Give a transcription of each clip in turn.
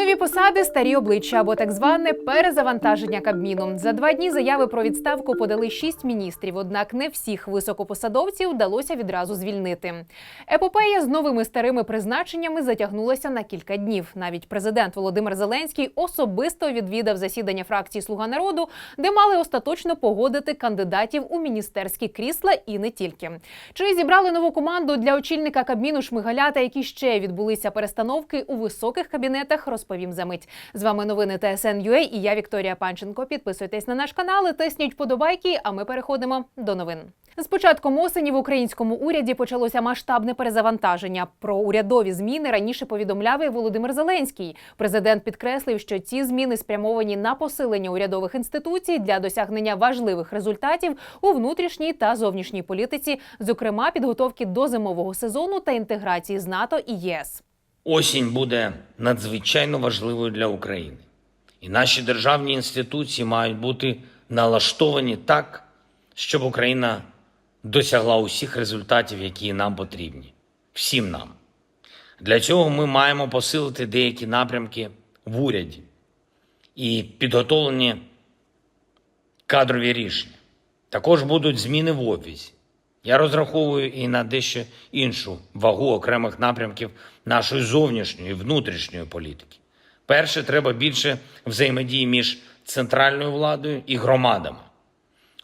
Нові посади, старі обличчя або так зване перезавантаження Кабміну. За два дні заяви про відставку подали шість міністрів. Однак не всіх високопосадовців вдалося відразу звільнити. Епопея з новими старими призначеннями затягнулася на кілька днів. Навіть президент Володимир Зеленський особисто відвідав засідання фракції Слуга народу, де мали остаточно погодити кандидатів у міністерські крісла і не тільки. Чи зібрали нову команду для очільника Кабміну Шмигаля та які ще відбулися перестановки у високих кабінетах? Розповім за мить. З вами новини ТСН.UA і я Вікторія Панченко. Підписуйтесь на наш канал, і тисніть вподобайки. А ми переходимо до новин. З початком осені в українському уряді почалося масштабне перезавантаження. Про урядові зміни раніше повідомляв і Володимир Зеленський. Президент підкреслив, що ці зміни спрямовані на посилення урядових інституцій для досягнення важливих результатів у внутрішній та зовнішній політиці, зокрема підготовки до зимового сезону та інтеграції з НАТО і ЄС. Осінь буде надзвичайно важливою для України. І наші державні інституції мають бути налаштовані так, щоб Україна досягла усіх результатів, які нам потрібні. Всім нам. Для цього ми маємо посилити деякі напрямки в уряді і підготовлені кадрові рішення. Також будуть зміни в офісі. Я розраховую і на дещо іншу вагу окремих напрямків нашої зовнішньої і внутрішньої політики. Перше, треба більше взаємодії між центральною владою і громадами,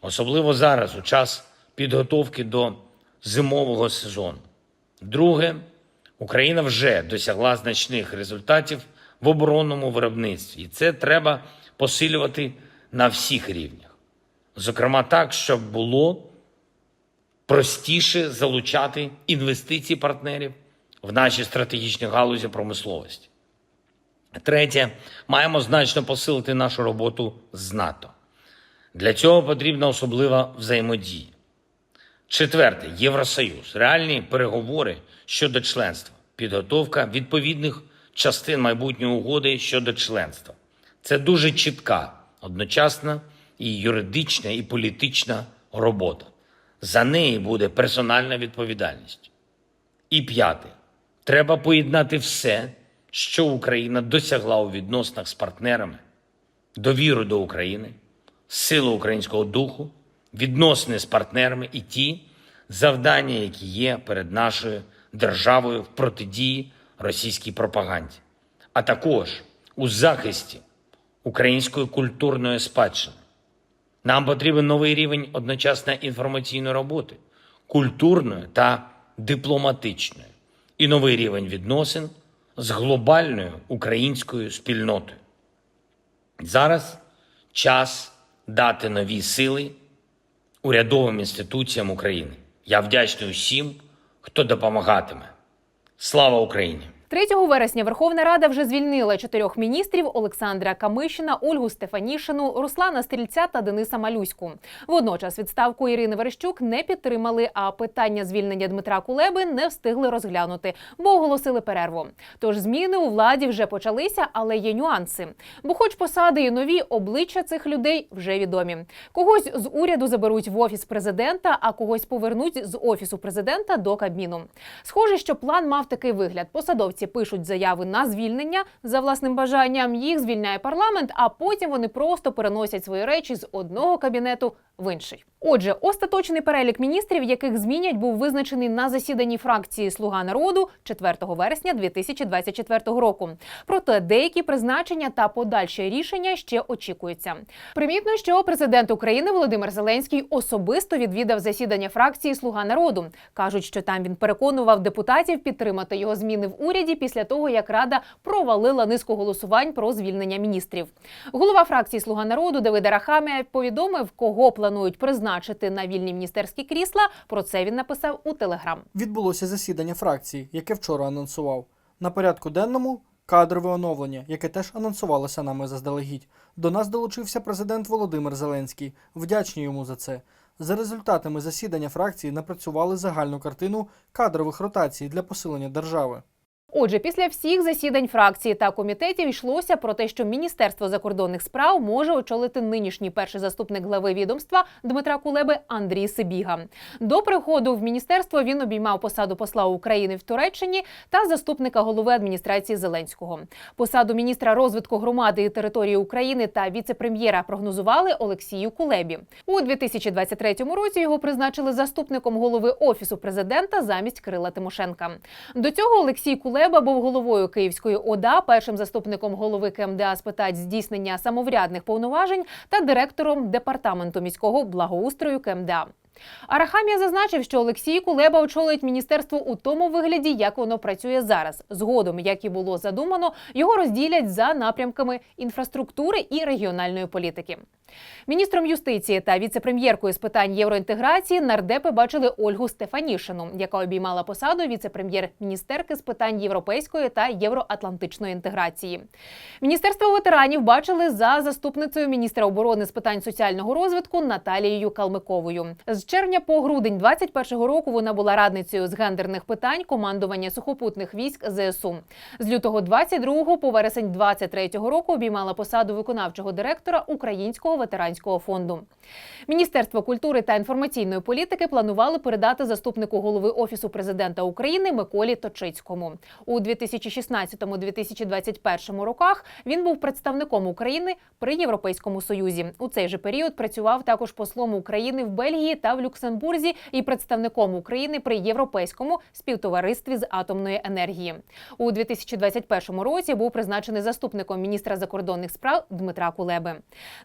особливо зараз, у час підготовки до зимового сезону. Друге, Україна вже досягла значних результатів в оборонному виробництві, і це треба посилювати на всіх рівнях. Зокрема, так, щоб було простіше залучати інвестиції партнерів в наші стратегічні галузі промисловості. Третє, маємо значно посилити нашу роботу з НАТО. Для цього потрібна особлива взаємодія. Четверте, Євросоюз. Реальні переговори щодо членства, підготовка відповідних частин майбутньої угоди щодо членства. Це дуже чітка, одночасна і юридична, і політична робота. За неї буде персональна відповідальність. І п'яте, треба поєднати все, що Україна досягла у відносинах з партнерами, довіру до України, силу українського духу, відносини з партнерами і ті завдання, які є перед нашою державою в протидії російській пропаганді, а також у захисті української культурної спадщини. Нам потрібен новий рівень одночасно інформаційної роботи, культурної та дипломатичної, і новий рівень відносин з глобальною українською спільнотою. Зараз час дати нові сили урядовим інституціям України. Я вдячний усім, хто допомагатиме. Слава Україні! 3 вересня Верховна Рада вже звільнила чотирьох міністрів Олександра Камишина, Ольгу Стефанішину, Руслана Стрільця та Дениса Малюську. Водночас відставку Ірини Верещук не підтримали, а питання звільнення Дмитра Кулеби не встигли розглянути, бо оголосили перерву. Тож зміни у владі вже почалися, але є нюанси. Бо, хоч посади і нові, обличчя цих людей вже відомі. Когось з уряду заберуть в офіс президента, а когось повернуть з офісу президента до кабміну. Схоже, що план мав такий вигляд: посадовці пишуть заяви на звільнення за власним бажанням. Їх звільняє парламент, а потім вони просто переносять свої речі з одного кабінету в інший. Отже, остаточний перелік міністрів, яких змінять, був визначений на засіданні фракції Слуга народу 4 вересня 2024 року. Проте деякі призначення та подальші рішення ще очікуються. Примітно, що президент України Володимир Зеленський особисто відвідав засідання фракції Слуга народу. кажуть, що там він переконував депутатів підтримати його зміни в уряді після того, як рада провалила низку голосувань про звільнення міністрів. Голова фракції Слуга народу Давид Арахамія повідомив, кого планують призначити на вільні міністерські крісла. Про це він написав у телеграм. Відбулося засідання фракції, яке вчора анонсував. На порядку денному кадрове оновлення, яке теж анонсувалося нами заздалегідь. До нас долучився президент Володимир Зеленський. Вдячні йому за це. За результатами засідання фракції напрацювали загальну картину кадрових ротацій для посилення держави. Отже, після всіх засідань фракції та комітетів йшлося про те, що Міністерство закордонних справ може очолити нинішній перший заступник глави відомства Дмитра Кулеби Андрій Сибіга. До приходу в міністерство він обіймав посаду посла України в Туреччині та заступника голови адміністрації Зеленського. Посаду міністра розвитку громади і території України та віце-прем'єра прогнозували Олексію Кулебі. У 2023 році його призначили заступником голови офісу президента замість Кирила Тимошенка. До цього Олексій Кулеба був головою Київської ОДА, першим заступником голови КМДА з питань здійснення самоврядних повноважень та директором департаменту міського благоустрою КМДА. Арахамія зазначив, що Олексій Кулеба очолить міністерство у тому вигляді, як воно працює зараз. Згодом, як і було задумано, його розділять за напрямками інфраструктури і регіональної політики. Міністром юстиції та віце-прем'єркою з питань євроінтеграції нардепи бачили Ольгу Стефанішину, яка обіймала посаду віце-прем'єр-міністерки з питань європейської та євроатлантичної інтеграції. Міністерство ветеранів бачили за заступницею міністра оборони з питань соціального розвитку Наталією Калмиковою. З червня по грудень 21-го року вона була радницею з гендерних питань командування сухопутних військ ЗСУ. З лютого 22-го по вересень 23-го року обіймала посаду виконавчого директора Українського ветеранського фонду. Міністерство культури та інформаційної політики планували передати заступнику голови офісу президента України Миколі Точицькому. У 2016-2021 роках він був представником України при Європейському Союзі. У цей же період працював також послом України в Бельгії та в Люксембурзі і представником України при Європейському співтоваристві з атомної енергії. У 2021 році був призначений заступником міністра закордонних справ Дмитра Кулеби.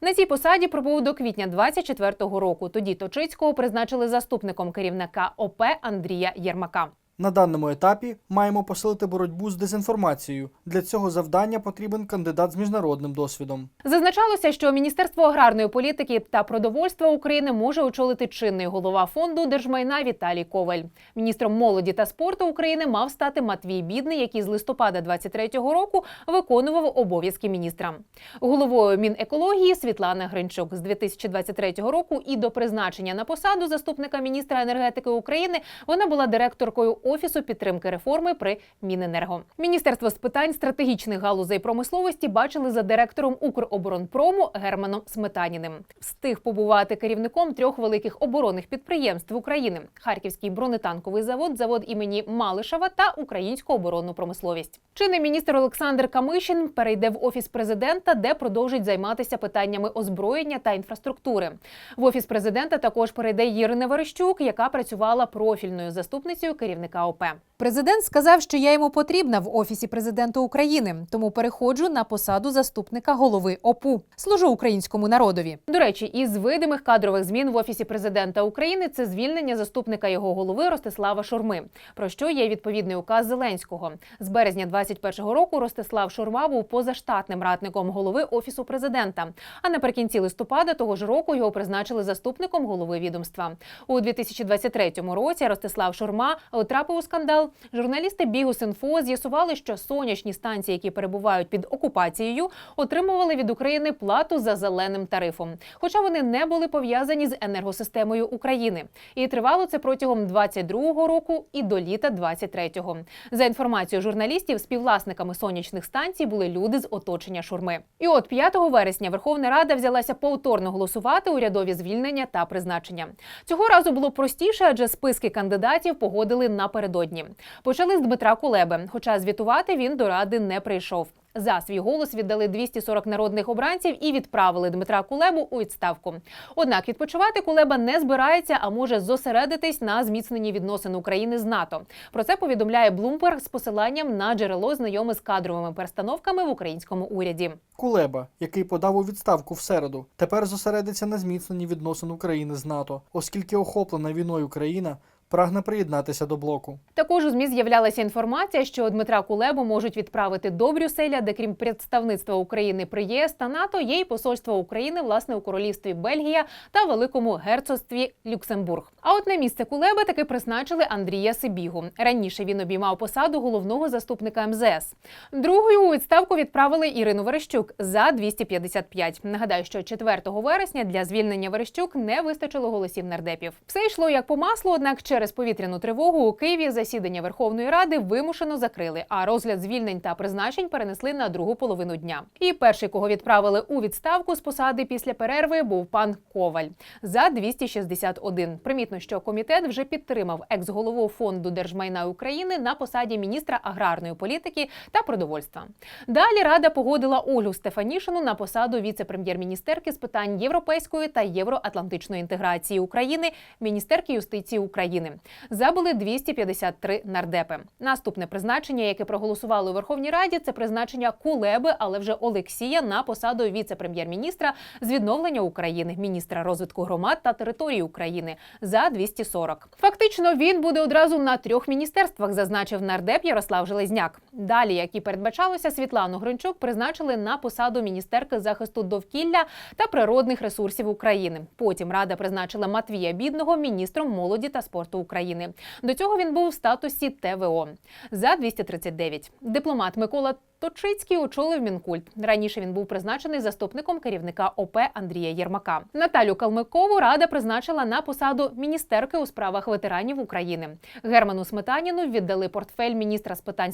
На цій посаді пробув до квітня 24-го року. Тоді Точицького призначили заступником керівника ОП Андрія Єрмака. На даному етапі маємо посилити боротьбу з дезінформацією. Для цього завдання потрібен кандидат з міжнародним досвідом. Зазначалося, що Міністерство аграрної політики та продовольства України може очолити чинний голова фонду держмайна Віталій Коваль. Міністром молоді та спорту України мав стати Матвій Бідний, який з листопада 23-го року виконував обов'язки міністра. Головою Мінекології Світлана Гринчук з 2023 року і до призначення на посаду заступника міністра енергетики України вона була директоркою офісу підтримки реформи при Міненерго. Міністерство з питань стратегічних галузей промисловості бачили за директором Укроборонпрому Германом Сметаніним. Встиг побувати керівником трьох великих оборонних підприємств України: Харківський бронетанковий завод, завод імені Малишева та Українську оборонну промисловість. Чинний міністр Олександр Камишин перейде в офіс президента, де продовжить займатися питаннями озброєння та інфраструктури. В офіс президента також перейде Ірина Верещук, яка працювала профільною заступницею керівника ОП. Президент сказав, що я йому потрібна в офісі президента України, тому переходжу на посаду заступника голови ОПУ. Служу українському народові. До речі, із видимих кадрових змін в офісі президента України це звільнення заступника його голови Ростислава Шурми, про що є відповідний указ Зеленського. З березня 21-го року Ростислав Шурма був позаштатним радником голови офісу президента. А наприкінці листопада того ж року його призначили заступником голови відомства. У 2023 році Ростислав Шурма потрапив у скандал. Журналісти Бігус.Інфо з'ясували, що сонячні станції, які перебувають під окупацією, отримували від України плату за зеленим тарифом, хоча вони не були пов'язані з енергосистемою України. І тривало це протягом 22-го року і до літа 23-го. За інформацією журналістів, співвласниками сонячних станцій були люди з оточення шурми. І от 5 вересня Верховна Рада взялася повторно голосувати урядові звільнення та призначення. Цього разу було простіше, адже списки кандидатів погодили напередодні. Почали з Дмитра Кулеби, хоча звітувати він до ради не прийшов. За свій голос віддали 240 народних обранців і відправили Дмитра Кулебу у відставку. Однак відпочивати Кулеба не збирається, а може зосередитись на зміцненні відносин України з НАТО. Про це повідомляє Блумберг з посиланням на джерело знайоме з кадровими перестановками в українському уряді. Кулеба, який подав у відставку в середу, тепер зосередиться на зміцненні відносин України з НАТО, оскільки охоплена війною країна прагне приєднатися до блоку. Також у змі з'являлася інформація, що Дмитра Кулебу можуть відправити до Брюсселя, де крім представництва України при ЄС та НАТО є й посольство України власне у королівстві Бельгія та Великому герцогстві Люксембург. А от на місце Кулеби таки призначили Андрія Сибігу. Раніше він обіймав посаду головного заступника МЗС. Другою у відставку відправили Ірину Верещук за 255. Нагадаю, що 4 вересня для звільнення Верещук не вистачило голосів нардепів. Все йшло як по маслу, однак через повітряну тривогу у Києві засідання Верховної Ради вимушено закрили, а розгляд звільнень та призначень перенесли на другу половину дня. І перший, кого відправили у відставку з посади після перерви, був пан Коваль за 261. Примітно, що комітет вже підтримав екс-голову фонду держмайна України на посаді міністра аграрної політики та продовольства. Далі рада погодила Ольгу Стефанішину на посаду віце-прем'єр-міністерки з питань європейської та євроатлантичної інтеграції України, міністерки юстиції України. Забули 253 нардепи. Наступне призначення, яке проголосували у Верховній Раді, це призначення Кулеби, але вже Олексія на посаду віце-прем'єр-міністра з відновлення України, міністра розвитку громад та території України за 240. Фактично він буде одразу на трьох міністерствах, зазначив нардеп Ярослав Железняк. Далі, як і передбачалося, Світлану Гринчук призначили на посаду міністерки захисту довкілля та природних ресурсів України. Потім рада призначила Матвія Бідного міністром молоді та спорту України. До цього він був в статусі ТВО за 239. Дипломат Микола Точицький очолив Мінкульт. Раніше він був призначений заступником керівника ОП Андрія Єрмака. Наталю Калмикову рада призначила на посаду міністерки у справах ветеранів України. Герману Сметаніну віддали портфель міністра з питань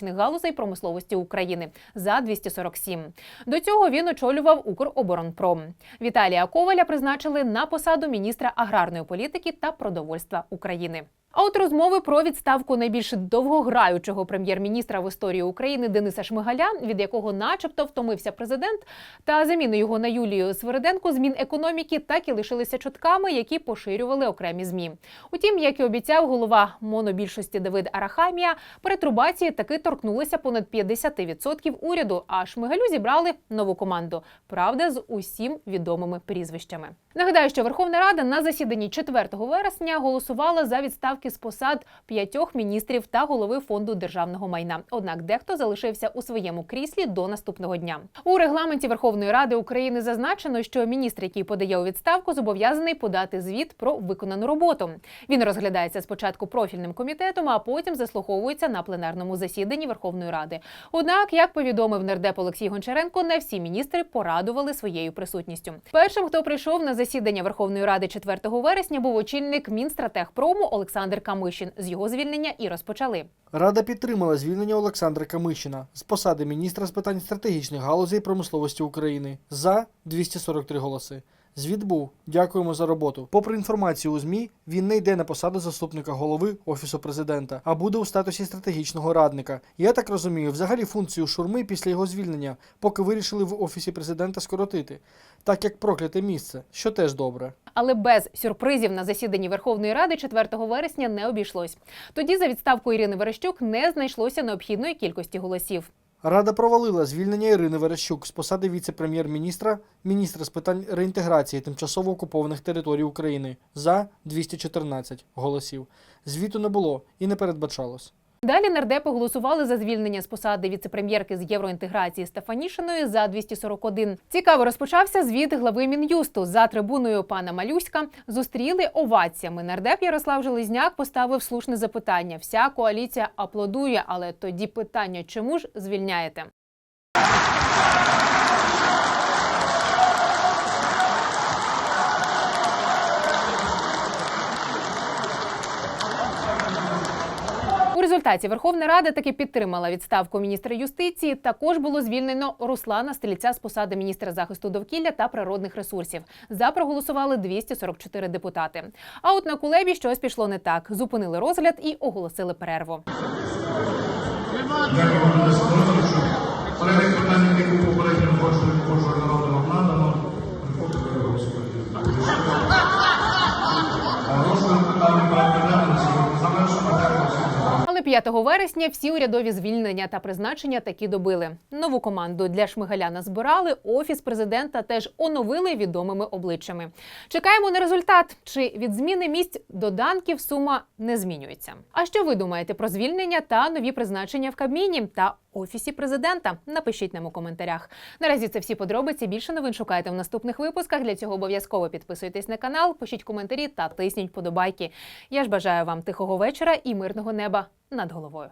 стратегічних галузей промисловості України за 247. До цього він очолював Укроборонпром. Віталія Коваля призначили на посаду міністра аграрної політики та продовольства України. А от розмови про відставку найбільш довгограючого прем'єр-міністра в історії України Дениса Шмигаля, від якого, начебто, втомився президент, та заміну його на Юлію Свириденко з Мінекономіки так і лишилися чутками, які поширювали окремі змі. Утім, як і обіцяв голова монобільшості Давид Арахамія, перетрубації таки торкнулися понад 50% уряду. А Шмигалю зібрали нову команду. Правда, з усім відомими прізвищами. Нагадаю, що Верховна Рада на засіданні 4 вересня голосувала за відставки з посад п'ятьох міністрів та голови фонду державного майна. Однак дехто залишився у своєму кріслі до наступного дня. У регламенті Верховної Ради України зазначено, що міністр, який подає у відставку, зобов'язаний подати звіт про виконану роботу. Він розглядається спочатку профільним комітетом, а потім заслуховується на пленарному засіданні Верховної Ради. Однак, як повідомив нардеп Олексій Гончаренко, не всі міністри порадували своєю присутністю. Першим, хто прийшов на засідання Верховної Ради 4 вересня, був очільник Мінстратегпрому Олександр Камишин. З його звільнення і розпочали. Рада підтримала звільнення Олександра Камишина з посади міністра з питань стратегічних галузей промисловості України за 243 голоси. Звіт був. Дякуємо за роботу. Попри інформацію у ЗМІ, він не йде на посаду заступника голови офісу президента, а буде у статусі стратегічного радника. Я так розумію, взагалі функцію шурми після його звільнення, поки вирішили в офісі президента скоротити, так як прокляте місце, що теж добре. Але без сюрпризів на засіданні Верховної Ради 4 вересня не обійшлось. Тоді за відставку Ірини Верещук не знайшлося необхідної кількості голосів. Рада провалила звільнення Ірини Верещук з посади віце-прем'єр-міністра, міністра з питань реінтеграції тимчасово окупованих територій України за 214 голосів. Звіту не було і не передбачалось. Далі нардепи голосували за звільнення з посади віцепрем'єрки з євроінтеграції Стефанішиної за 241. Цікаво розпочався звіт глави мін'юсту за трибуною пана Малюська. Зустріли оваціями. Нардеп Ярослав Железняк поставив слушне запитання. Вся коаліція аплодує, але тоді питання, чому ж звільняєте? Результаті Верховна Рада таки підтримала відставку міністра юстиції. Також було звільнено Руслана Стрільця з посади міністра захисту довкілля та природних ресурсів. За проголосували 244 депутати. А от на кулебі щось пішло не так. Зупинили розгляд і оголосили перерву. Дякую за 5 вересня всі урядові звільнення та призначення такі добили. Нову команду для Шмигаля назбирали. Офіс президента теж оновили відомими обличчями. Чекаємо на результат. Чи від зміни місць доданків сума не змінюється? А що ви думаєте про звільнення та нові призначення в Кабміні? Та офісі президента? Напишіть нам у коментарях. Наразі це всі подробиці. Більше новин шукайте в наступних випусках. Для цього обов'язково підписуйтесь на канал, пишіть коментарі та тисніть подобайки. Я ж бажаю вам тихого вечора і мирного неба над головою.